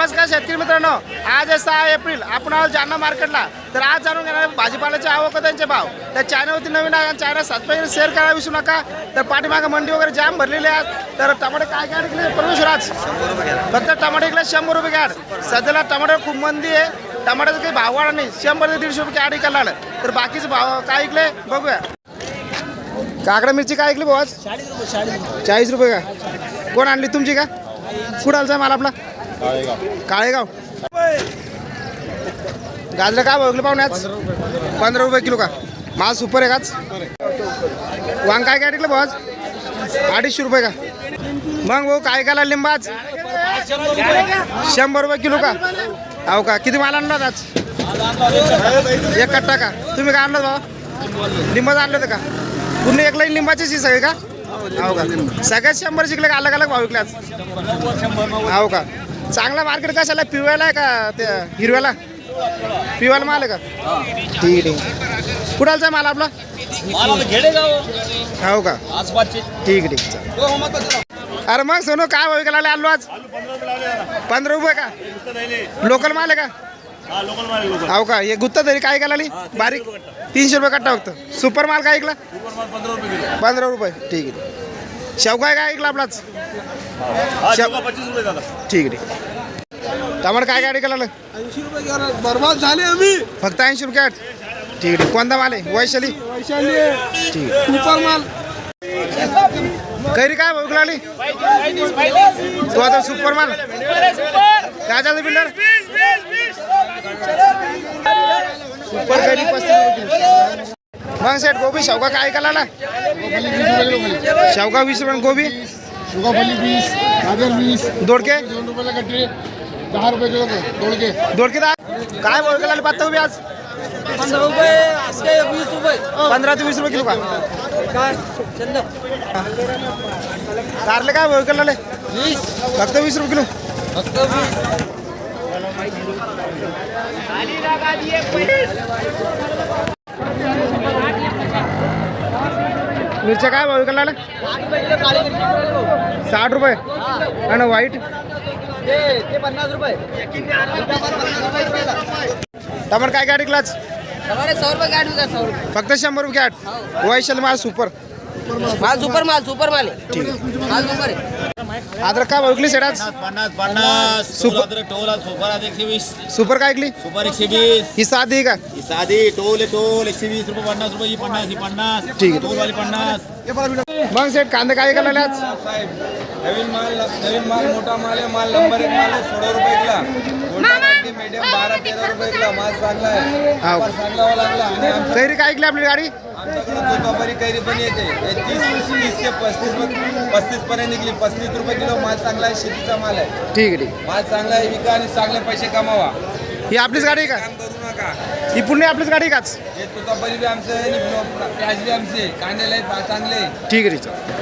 नमस्कार शेतकरी मित्रांनो. आज आहे सहा एप्रिल. आपण आहोत जालना मार्केटला. तर आज जाणून घेणार भाजीपाल्याचे आवक त्यांचे भाव. त्या चॅनलवरती नवीन आहे आणि चॅनल सबस्क्राईब शेअर करायला विसरू नका. तर पाठीमागं मंडी वगैरे जाम भरलेली आहेत तर टमाटे काय काय विकले परमेश्वर आज. फक्त टमाटे विकले शंभर रुपये कॅड सध्याला टमाटर खूप मंदी आहे. टमाट्याचा काही भाव वाढ नाही. शंभर ते दीडशे रुपये कॅड विकायला तर बाकीचे भाव काय विकले बघूया. काकडा मिरची काय ऐकली भाऊ आज? चाळीस रुपये का? कोण आणली? तुमची का? कुठं आलचा माल आपला? काळेगाव. गाजरं काय बघलं पाहुणे आज? पंधरा रुपये किलो का? माल सुपर आहे काच वांग काय काय टिकलं भाऊ आज? अडीचशे रुपये का? मग भाऊ काय काय लागले आज शंभर रुपये किलो का? हो का किती माल आणला आज? एक कट्टा का? तुम्ही काय आणलं भाऊ? लिंबाचं आणलं होतं का? पूर्ण एक लाईन लिंबाचीच ही सगळे का? हो का. सगळ्यात शंभर शिकले का? अलग अलग भाव विकले आज? हो का. चांगला मार्केट कशाला? पिवळ्याला आहे का त्या हिरव्याला? पिवळ्याला माल आहे का? ठीक आहे. आहे कुठालचा माल आपला हो का? ठीक आहे ठीक चल. अरे मग सोनू काय भाव विकायला आलो? आज? पंधरा रुपये का? लोकल माल आहे का? हो का? हे गुत्ता तरी काय आली? बारीक? तीनशे रुपये कट्टा फक्त. सुपर माल काय ऐकला पंधरा रुपये ठीक आहे. शेवगाय काय ऐकला आपलाच? ठीक आहे ठीक आहे. टमाटर काय काय ऐकायला आलं ऐंशी रुपये बर्बाद झाले आम्ही. फक्त ऐंशी रुपये ठीक आहे. ठीक. कोणता माल आहे? वैशाली? वैशाली ठीक आहे. सुपर माल. कैरी काय भाऊ लागली? तो आता सुपर माल. काय चालतं बिल्डर? सुपर कैरी पस्तीस किलो. मग सेट गोबी शेवगा काय आला? शेवगा वीस रुपये गोबी? सुगाफली वीस गाजर वीस. दोडके? दोन रुपयाला कट्टे. दहा रुपये किलो दोडके. दोडके दहा? काय विकायला आले पत्ता उभी आज? पंधरा रुपये वीस रुपये. पंधरा ते वीस रुपये किलो का? कारले काय भाऊ विकायला आले फक्त वीस रुपये किलो. मिरच्या काय भाऊ विकायला साठ रुपये. आणि व्हाईट पन्नास रुपये टमाटर काय गाड़ी का सौ रुपये. फक्त शंभर रुपये आठ वैशाली माल सुपर माल सुपर माल सुपर माल है ठीक. आहे माल सुपर है अद्रक काय भाऊ विकली सेडाच पन्नास पन्नास सुपर- सुपर टोल सुपर आज एकशे वीस. सुपर काय ऐकली सुपर एकशे वीस. ही साधी आहे का? ही साधी टोल आहे टोल. एकशे वीस रुपये पन्नास रुपये ही पन्नास ही पन्नास. ठीक आहे. टोल वाली पन्नास मग सेट कांदे काय ऐकायला आज नवीन माल नवीन माल मोठा माल आहे. माल नंबर एक माल आहे सोळा रुपये किला. मोठा माल मीडियम बारा तेरा रुपये किला माल चांगला आहे. हाव. व्यापार चांगला लागला. आणि आमच्या- कैरी काय ऐकली आपली गाडी? आमच्याकडे दुपारी कैरी पण येते हे तीस तीस ते पस्तीस पस्तीस पर्यंत निघली पस्तीस रुपये किलो माल चांगला आहे शेतीचा माल आहे. ठीक आहे ठीक आहे. माल चांगला आहे विका आणि चांगले पैसे कमावा. ही आपलीच गाडी आहे का? काम करू नका. ही पुणे आपलीच गाडी आहे काच? हे तुतापरी बी आमचं आहे आणि प्याज बी आमचे कांदे लय चांगले ठीक आहे ठीक आहे.